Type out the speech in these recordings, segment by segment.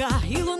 carrinho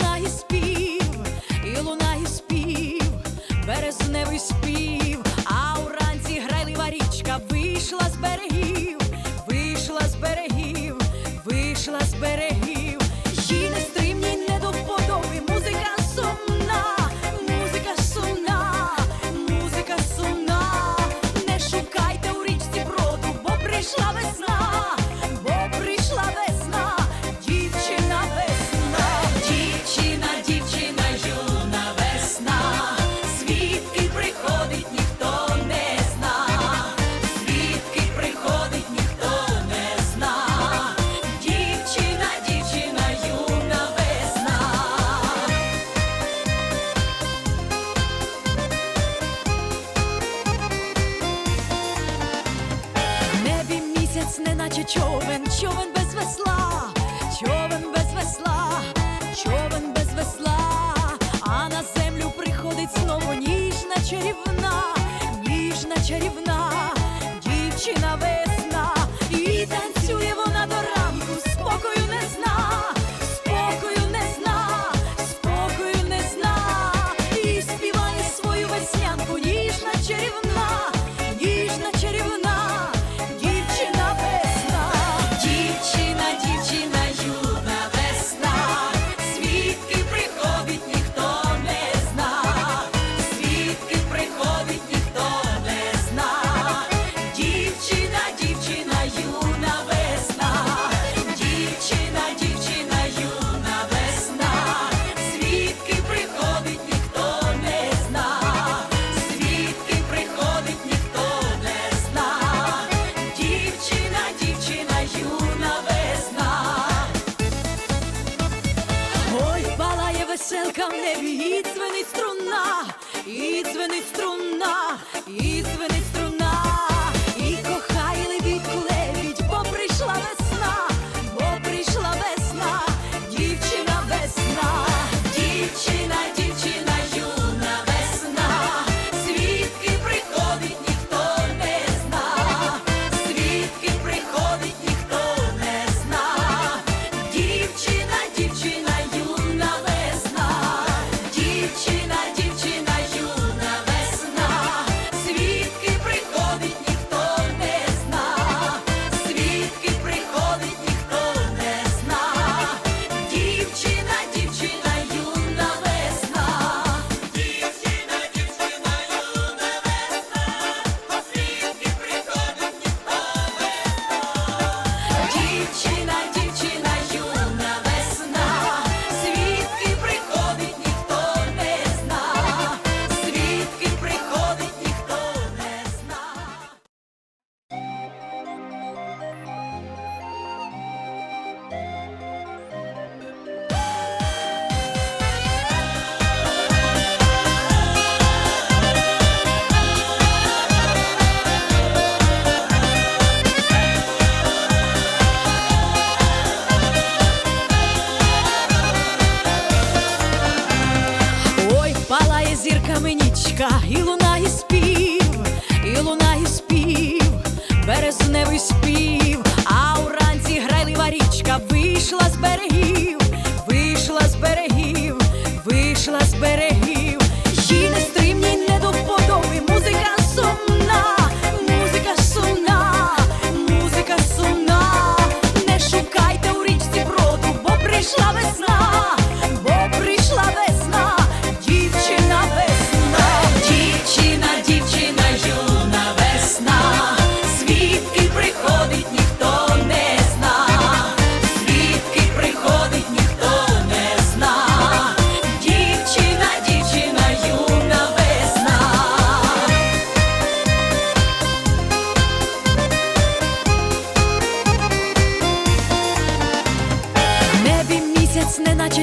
чарівна дівчина. небі, і дзвенить струна, і дзвенить струна. річка, і лунає спів, і лунає спів, березневий спів, а уранці грайлива річка вийшла з берегів, вийшла з берегів, вийшла з берегів, їй не стримні, не до подоби. музика сумна, музика сумна, музика сумна, не шукайте у річці броду, бо прийшла весна.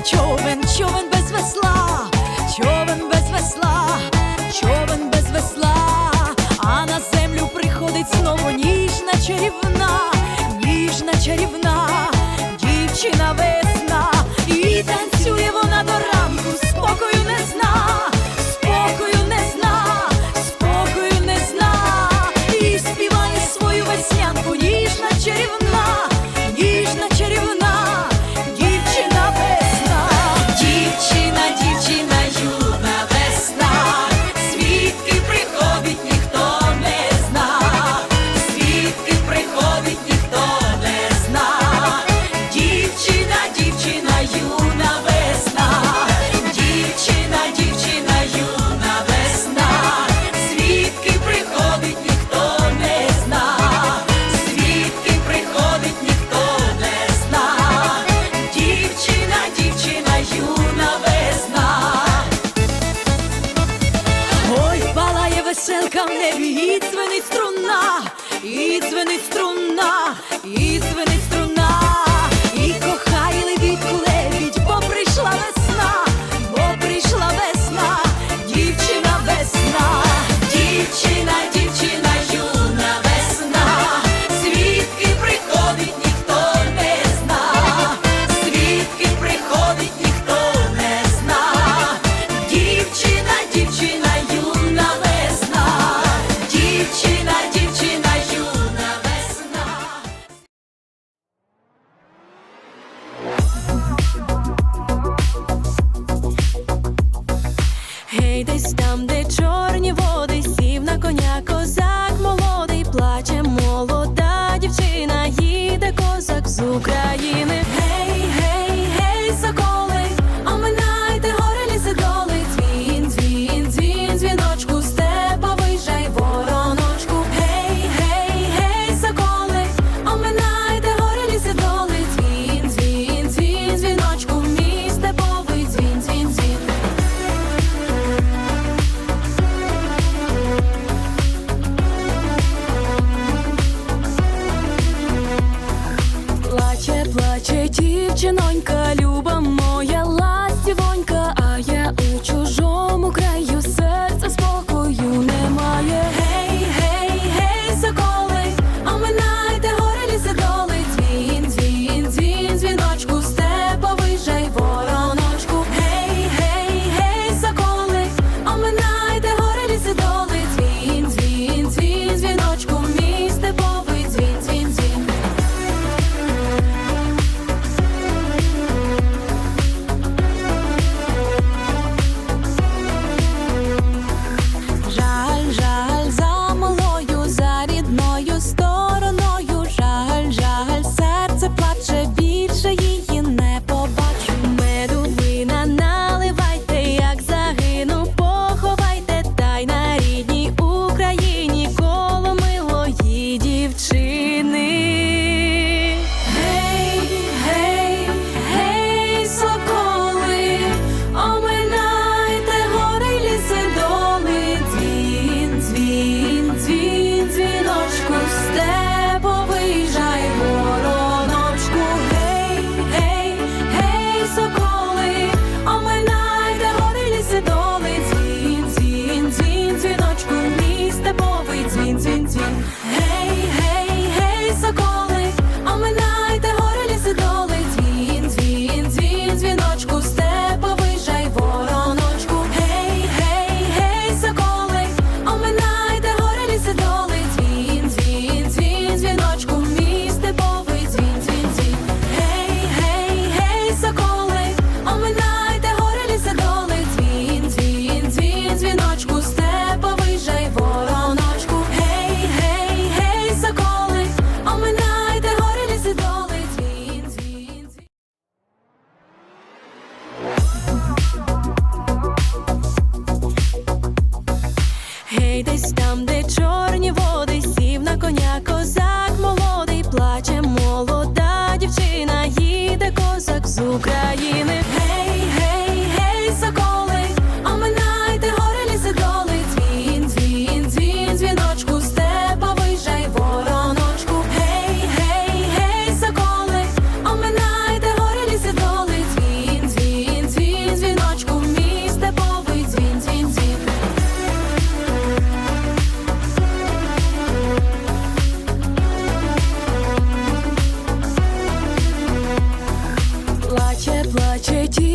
Joven плаче наче ті.